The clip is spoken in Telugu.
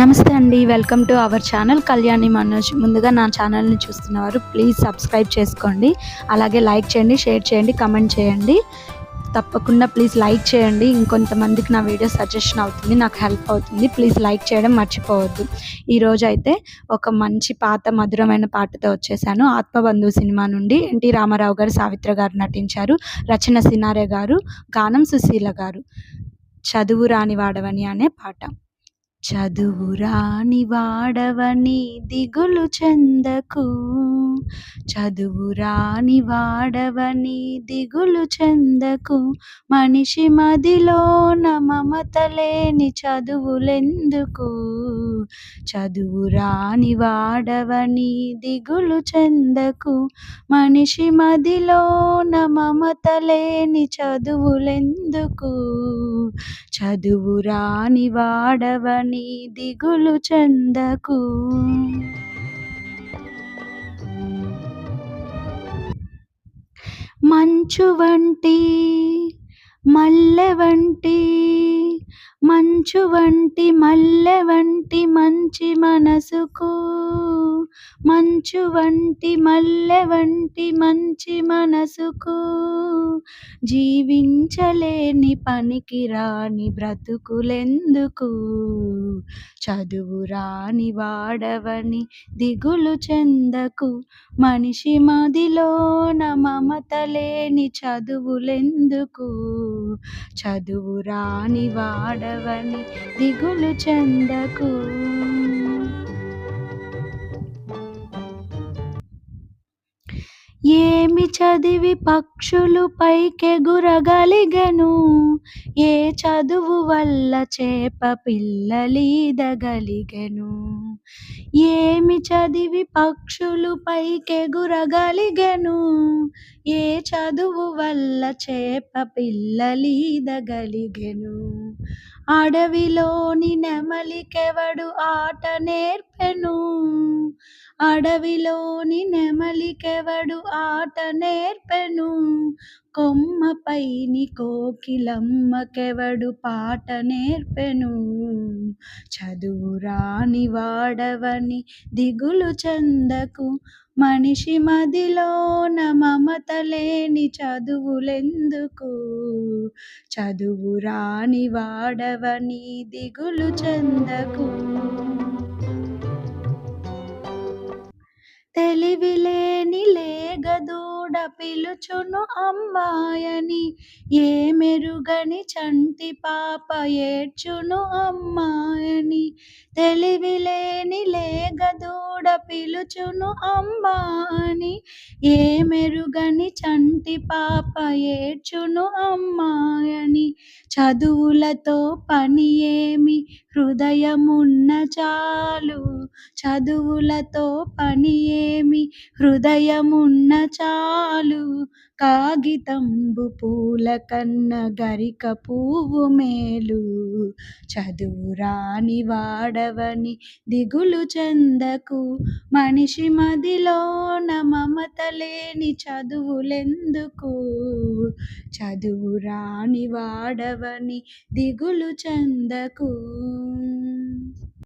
నమస్తే అండి welcome to our channel Kalyani Manoj. ముందుగా నా ఛానల్ని చూస్తున్నవారు ప్లీజ్ సబ్స్క్రైబ్ చేసుకోండి అలాగే లైక్ చేయండి షేర్ చేయండి కమెంట్ చేయండి. తప్పకుండా ప్లీజ్ లైక్ చేయండి ఇంకొంతమందికి నా వీడియో సజెషన్ అవుతుంది నాకు హెల్ప్ అవుతుంది ప్లీజ్ లైక్ చేయడం మర్చిపోవద్దు. ఈరోజు అయితే ఒక మంచి పాత మధురమైన పాటతో వచ్చేసాను. ఆత్మబంధు సినిమా నుండి ఎన్టీ రామారావు గారు సావిత్ర గారు నటించారు. రచన సినారే గారు గానం సుశీల గారు. చదువు రాని వాడవని అనే పాట. చదువు రాని వాడవని దిగులు చెందకు. చదువు రాని వాడవని దిగులు చెందకు. మనిషి మదిలోన మమత లేని చదువులెందుకు? చదువు రాని వాడవని దిగులు చెందకు. మనిషి మదిలోన మమత లేని చదువులెందుకు? చదువు రాని వాడవని దిగులు చెందకు. మంచు వంటి మల్లె వంటి మంచు వంటి మల్లె వంటి మంచి మనసుకు. మంచు వంటి మల్లె వంటి మంచి మనసుకు జీవించలేని పనికిరాని బ్రతుకులెందుకు? చదువు రాని వాడవని దిగులు చెందకు మనిషి మదిలోన మమత లేని చదువులెందుకు? చదువు రాని వాడవని దిగులు చెందకు చదివి పక్షులు పైకెగురగలిగెను. ఏ చదువు వల్ల చేప పిల్లలీదగలిగెను. ఏమి చదివి పక్షులు పైకెగురగలిగెను. ఏ చదువు వల్ల చేప పిల్లలీదగలిగెను. అడవిలోని నెమలికెవడు ఆట నేర్పెను. అడవిలోని నెమలికెవడు ఆట నేర్పెను? కొమ్మపైని కోకిలమ్మకెవడు పాట నేర్పెను? చదువు రాని వాడవని దిగులు చెందకు. మనిషి మదిలోన మమత లేని చదువులెందుకు? చదువు రాని వాడవని దిగులు చెందకు. తెలివిలేని లేగదూడ పిలుచును అమ్మాయని. ఏ మెరుగని చంటి పాప ఏడ్చును అమ్మాయని. తెలివిలేని లేగదూడ పిలుచును అమ్మాని ఏ మెరుగని చంటి పాప ఏడ్చును అమ్మాయని. చదువులతో పని ఏమి హృదయమున్న చాలు. చదువులతో పని ఏమి హృదయమున్న చాలు. కాగితంబు పూల కన్న గరిక పువ్వు మేలు. చదువు రాని వాడవని దిగులు చెందకు. మనిషి మదిలోన మమత లేని చదువులెందుకు? చదువు రాని వాడవని దిగులు చెందకు.